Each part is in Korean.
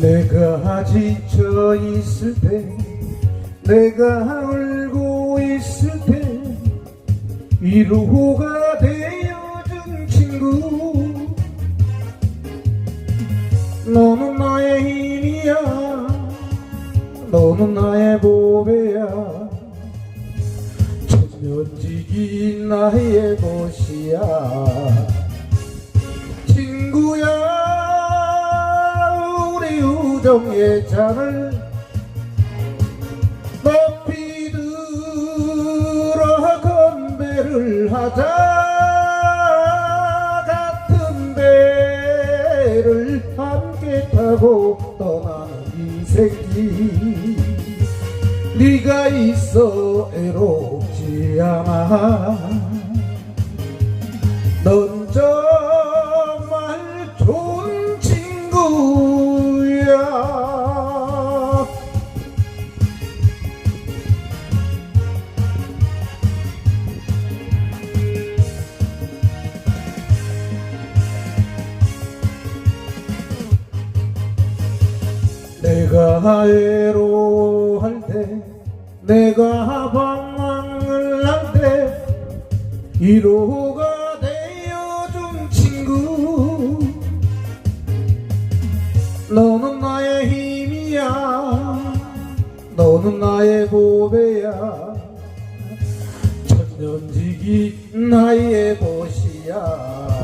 내가 지쳐 있을 때 내가 울고 있을 때 위로가 되 너는 나의 힘이야. 너는 나의 보배야. 천년지기 나의 것이야. 친구야 우리 우정의 잔을 높이 들어 건배를 하자 타고 떠나는 인생길 네가 있어 애롭지 않아. 넌 내가 외로워할 때 내가 방황을 할때 위로가 되어준 친구. 너는 나의 힘이야. 너는 나의 보배야. 천년지기 나의 보시야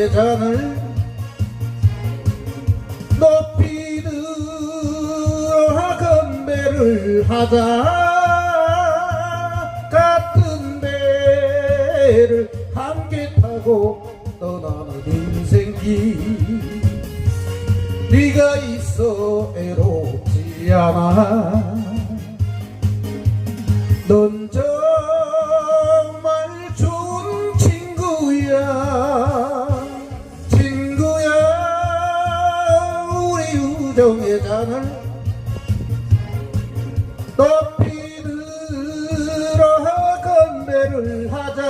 우정의 잔을 높이 들어 건배를 하자. 같은 배를 함께 타고 떠나는 인생길. 네가 있어 애롭지 않아. 넌 정의 잔을 높이 들어 건배를 하자.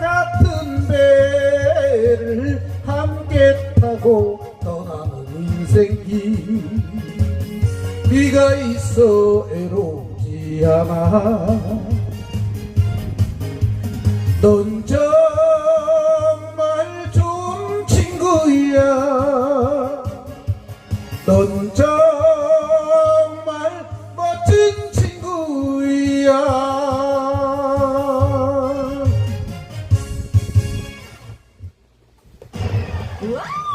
같은 배를 함께 타고 떠나는 인생길 네가 있어 애롭지 않아. 넌정 우와!